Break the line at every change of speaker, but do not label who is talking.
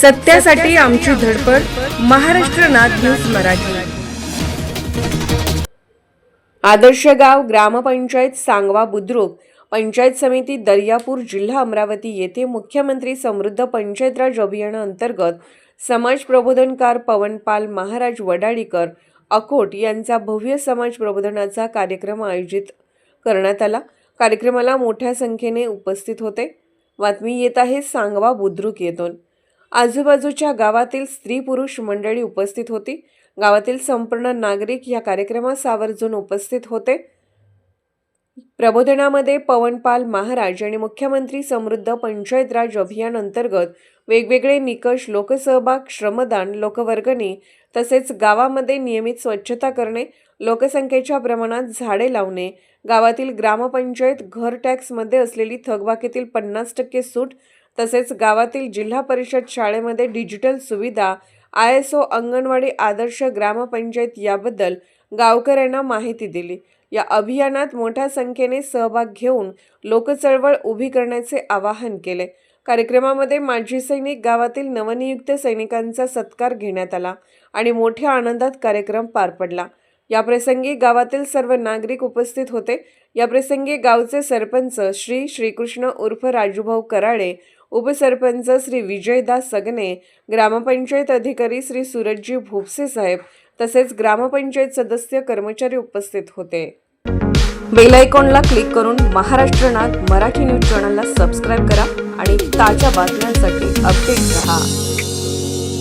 सत्यासाठी आमची धडपड महाराष्ट्र नाथ न्यूज मराठी. आदर्श गाव ग्रामपंचायत सांगवा बुद्रुक पंचायत समिती दर्यापूर जिल्हा अमरावती येथे मुख्यमंत्री समृद्ध पंचायत राज अभियानाअंतर्गत समाज प्रबोधनकार पवनपाल महाराज वडाळीकर अकोट यांचा भव्य समाज प्रबोधनाचा कार्यक्रम आयोजित करण्यात आला. कार्यक्रमाला मोठ्या संख्येने उपस्थित होते. बातमी येत आहे सांगवा बुद्रुक येथून. आजूबाजूच्या गावातील स्त्री पुरुष मंडळी उपस्थित होती. गावातील संपूर्ण नागरिक या कार्यक्रमास आवर्जून उपस्थित होते. प्रबोधनामध्ये पवनपाल महाराज आणि मुख्यमंत्री समृद्ध पंचायत राज अभियान अंतर्गत वेगवेगळे निकष लोकसहभाग श्रमदान लोकवर्गणी तसेच गावामध्ये नियमित स्वच्छता करणे लोकसंख्येच्या प्रमाणात झाडे लावणे गावातील ग्रामपंचायत घर टॅक्समध्ये असलेली थकबाकीतील पन्नास टक्के सूट तसेच गावातील जिल्हा परिषद शाळेमध्ये डिजिटल सुविधा आय एस ओ अंगणवाडी आदर्श ग्रामपंचायत याबद्दल गावकऱ्यांना माहिती दिली. या अभियानात मोठ्या संख्येने सहभाग घेऊन लोकचळवळ उभी करण्याचे आवाहन केले. कार्यक्रमामध्ये माजी सैनिक गावातील नवनियुक्त सैनिकांचा सत्कार घेण्यात आला आणि मोठ्या आनंदात कार्यक्रम पार पडला. या प्रसंगी गावातील सर्व नागरिक उपस्थित होते. या प्रसंगी गावचे सरपंच श्री श्रीकृष्ण उर्फ राजूभाऊ कराळे उपसरपंच श्री विजयदास सगने ग्रामपंचायत अधिकारी श्री सूरजजी भोपसे साहेब तसेच ग्रामपंचायत सदस्य कर्मचारी उपस्थित होते. बेल आयकॉनला क्लिक करून महाराष्ट्र नाग मराठी न्यूज चॅनलला सबस्क्राईब करा आणि ताज्या बातम्यांसाठी अपडेट रहा.